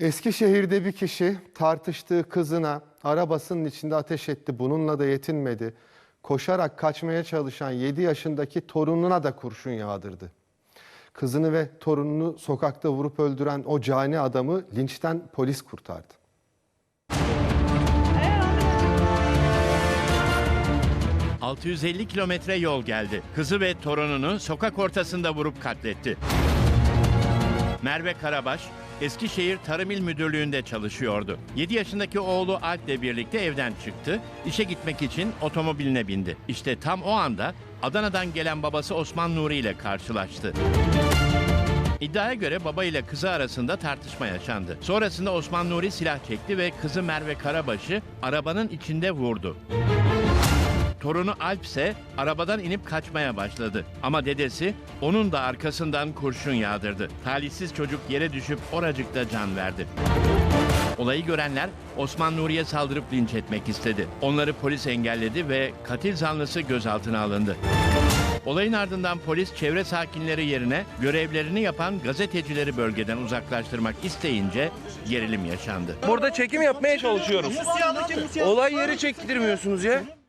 Eskişehir'de bir kişi tartıştığı kızına arabasının içinde ateş etti. Bununla da yetinmedi. Koşarak kaçmaya çalışan 7 yaşındaki torununa da kurşun yağdırdı. Kızını ve torununu sokakta vurup öldüren o cani adamı linçten polis kurtardı. Ee, 650 kilometre yol geldi. Kızı ve torununu sokak ortasında vurup katletti. Merve Karabaş, Eskişehir Tarım İl Müdürlüğü'nde çalışıyordu. 7 yaşındaki oğlu Alp ile birlikte evden çıktı. İşe gitmek için otomobiline bindi. İşte tam o anda Adana'dan gelen babası Osman Nuri ile karşılaştı. İddiaya göre baba ile kızı arasında tartışma yaşandı. Sonrasında Osman Nuri silah çekti ve kızı Merve Karabaş'ı arabanın içinde vurdu. Torunu Alp ise arabadan inip kaçmaya başladı. Ama dedesi onun da arkasından kurşun yağdırdı. Talihsiz çocuk yere düşüp oracıkta can verdi. Olayı görenler Osman Nuri'ye saldırıp linç etmek istedi. Onları polis engelledi ve katil zanlısı gözaltına alındı. Olayın ardından polis çevre sakinleri yerine görevlerini yapan gazetecileri bölgeden uzaklaştırmak isteyince gerilim yaşandı. Burada çekim yapmaya çalışıyorum. Olay yeri çektirmiyorsunuz ya.